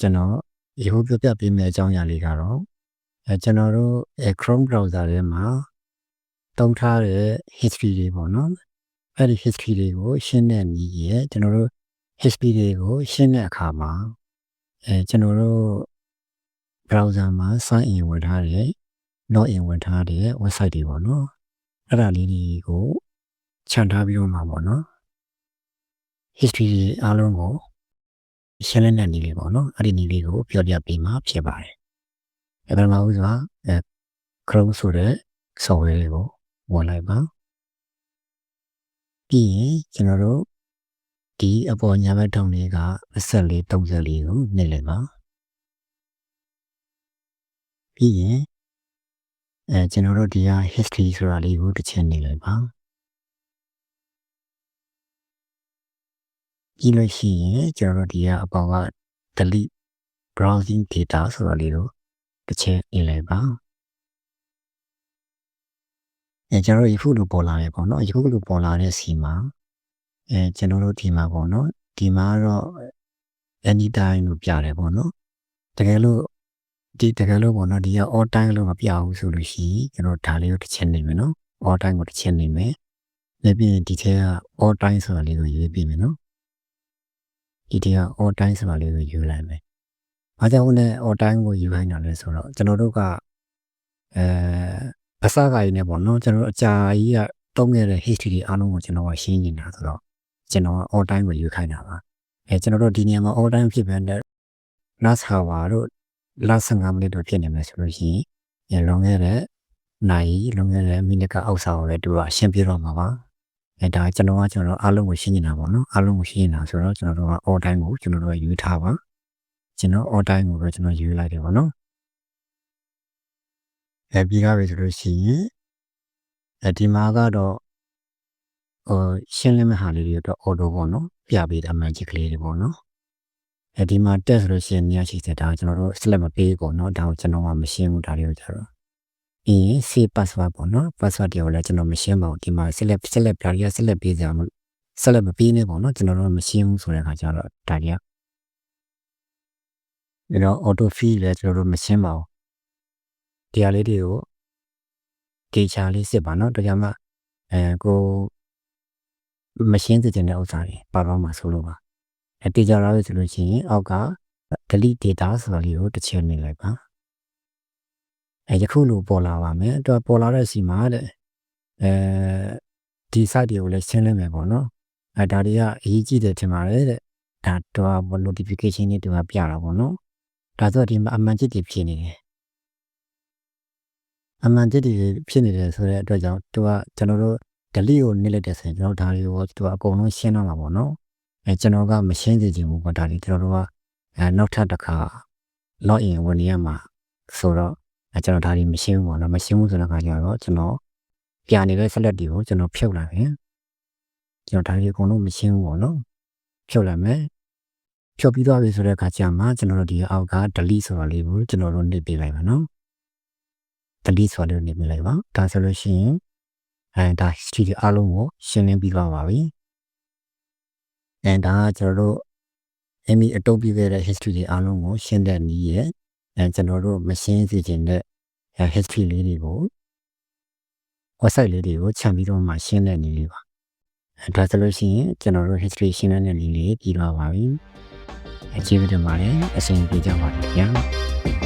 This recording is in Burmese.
ကျွန်တော်ဒီခုပြောပြပေးမယ့်အကြောင်းအရာလေးကတော့အဲကျွန်တော်တို့အဲ Chrome browser ထဲမှာတုံးထားတဲ့ history တွေပေါ့နော်အဲ့ဒီ history တွေကိုရှင်းတဲ့နည်းရဲ့ကျွန်တော်တို့ history တွေကိုရှင်းတဲ့အခါမှာအဲကျွန်တော်တို့ browser မှာ sign in ဝင်ထားတဲ့ log in ဝင်ထားတဲ့ website တွေပေါ့နော်အဲ့ဒါလေးတွေကိုခြံထားပြီးတော့မှာပေါ့နော် history တွေအားလုံးကို ရှင်းလင်းတဲ့နည်းလေးပေါ့နော်အဲ့ဒီနည်းလေးကိုပြောပြပေးမှာဖြစ်ပါတယ်အဲ့ဒါမှဥစ္စာအဲ Chrome ဆိုတဲ့ software လေးကိုဝင်လိုက်ပါပြီးရင်ကျွန်တော်တို့ဒီအပေါ်ညာဘက်ထောင်လေးက24 34ကိုနှိပ်လိုက်ပါပြီးရင်အဲကျွန်တော်တို့ဒီဟာ history ဆိုတာလေးကိုတစ်ချက်နှိပ်လိုက်ပါ ပြီးလို့ရှိရင်ကျွန်တော်တို့ဒီကအပေါ်က delete browsing data ဆိုတာလေးကိုတစ်ချက်နှိပ်လိုက်ပါအဲကျွန်တော်တို့ယခုလိုပေါ်လာတယ်ပေါ့နော်ယခုလိုပေါ်လာတဲ့စီမှာအဲကျွန်တော်တို့ဒီမှာပေါ့နော်ဒီမှာတော့ anytime လို့ပြတယ်ပေါ့နော်တကယ်လို့ဒီတကယ်လို့ပေါ့နော်ဒီက all time လို့မပြဘူးဆိုလို့ရှိရင်ကျွန်တော်ဒါလေးကိုတစ်ချက်နေမယ်နော် all time ကိုတစ်ချက်နေမယ်နေပြီးရင်ဒီထဲက all time ဆိုတာလေးကိုရေးပြမယ်နော် ဒီထဲက all time ဆိုတာလေးကိုယူလိုက်မယ်။ဘာကြောင့်လဲ all time ကိုယူခိုင်းတာလဲဆိုတော့ကျွန်တော်တို့ကအဲအစကရင်းနဲ့ပေါ့နော်ကျွန်တော်တို့အကြာကြီးကတုံးခဲ့တဲ့ history တွေအားလုံးကိုကျွန်တော်ကရှင်းနေတာဆိုတော့ကျွန်တော်က all time ကိုယူခိုင်းတာပါအဲကျွန်တော်တို့ဒီနေရာမှာ all time ဖြစ်ပဲတဲ့ last hour တို့ last 15မိနစ်တို့ဖြစ်နေမယ်ဆိုလို့ရှိရင်လွန်ခဲ့တဲ့နိုင်လွန်ခဲ့တဲ့မိနစ်ကအောက်စာကိုပဲသူကရှင်းပြတော့မှာပါ အဲဒါကျွန်တော်ကကျွန်တော်အားလုံးကိုရှင်းနေတာပေါ့နော်အားလုံးကိုရှင်းနေတာဆိုတော့ကျွန်တော်တို့က all time ကိုကျွန်တော်တို့ကယူထားပါကျွန်တော် all time ကိုပဲကျွန်တော်ယူလိုက်တယ်ပေါ့နော်အဲပြီးကားပြီဆိုလို့ရှိရင်အဲဒီမှာကတော့ဟိုရှင်းလင်းမဲ့ဟာလေးတွေတော့ auto ပေါ့နော်ပြပေးတာမှန်ချစ်ကလေးတွေပေါ့နော်အဲဒီမှာတက်ဆိုလို့ရှိရင်နေရာရှိတဲ့ဒါကျွန်တော်တို့ select မပေးပေါ့နော်ဒါကိုကျွန်တော်ကမရှင်းဘူးဒါတွေကိုကျတော့ ပြီးရင် save password ပေါ့နော် password တွေကိုလည်းကျွန်တော်မရှင်းပါဘူးဒီမှာ select select ဒါတွေက select ပေးကြမှာ select မပေးနဲ့ပေါ့နော်ကျွန်တော်တို့မရှင်းဘူးဆိုတဲ့အခါကျတော့ဒါတွေကဒါတော့ auto fill လည်းကျွန်တော်တို့မရှင်းပါဘူးတရားလေးတွေကိုဒေချာလေးစစ်ပါနော်ဒါကြောင့်မှအဲကိုမရှင်းစေချင်တဲ့ဥစ္စာတွေပါတော့မှာဆိုလို့ပါအဲတေချာလာလို့ဆိုလို့ရှိရင်အောက်က delete data ဆိုတာလေးကိုတစ်ချက်နေလိုက်ပါ အဲယခုလိုပေါ်လာပါမယ်တော့ပေါ်လာတဲ့စီမှာတဲ့အဲဒီ site တွေကိုလည်းရှင်းလင်းမယ်ပေါ့နော်အဲဒါတွေကအရေးကြီးတယ်ထင်ပါတယ်တဲ့ဒါတော့ notification တွေတူပြတာပေါ့နော်ဒါဆိုဒီမှာအမှန်ကြည့်တွေဖြစ်နေတယ်အမှန်တည်းတည်းဖြစ်နေတယ်ဆိုတဲ့အတွက်ကြောင့်သူကကျွန်တော်တို့ delete ကိုနှိပ်လိုက်တဲ့ဆိုရင်ကျွန်တော်ဒါတွေကိုသူကအကုန်လုံးရှင်းတော့မှာပေါ့နော်အဲကျွန်တော်ကမရှင်းစေချင်ဘူးပေါ့ဒါတွေကျွန်တော်တို့ကအဲနောက်ထပ်တစ်ခါ log in ဝင်နေရမှာဆိုတော့ အဲကျွန်တော်ဒါတွေမရှင်းဘူးပေါ့နော်မရှင်းဘူးဆိုတဲ့အခါကျတော့ကျွန်တော်ပြနေတဲ့ select တွေကိုကျွန်တော်ဖြုတ်လိုက်မယ်ကျွန်တော်ဒါတွေအကုန်လုံးမရှင်းဘူးပေါ့နော်ဖြုတ်လိုက်မယ်ဖြုတ်ပြီးသွားပြီဆိုတဲ့အခါကျမှကျွန်တော်တို့ဒီအောက်က delete ဆိုတာလေးကိုကျွန်တော်တို့နှိပ်ပေးလိုက်ပါနော် delete ဆိုတဲ့နေပြလိုက်ပါဒါဆိုလို့ရှိရင်အဲဒါ history တွေအားလုံးကိုရှင်းလင်းပြီးသွားပါပြီအဲဒါကကျွန်တော်တို့အမီအတုပ်ပြီးခဲ့တဲ့ history တွေအားလုံးကိုရှင်းတဲ့နည်းရဲ့ အဲကျွန်တော်တို့မရှင်းစေချင်တဲ့ history လေးတွေကို website လေးတွေကိုခြံပြီးတော့မှရှင်းတဲ့နည်းလေးပါအဲဒါဆိုလို့ရှိရင်ကျွန်တော်တို့ history ရှင်းတဲ့နည်းလေးပြီးသွားပါပြီအကျေးဇူးတင်ပါတယ်အဆင်ပြေကြပါစေခင်ဗျာ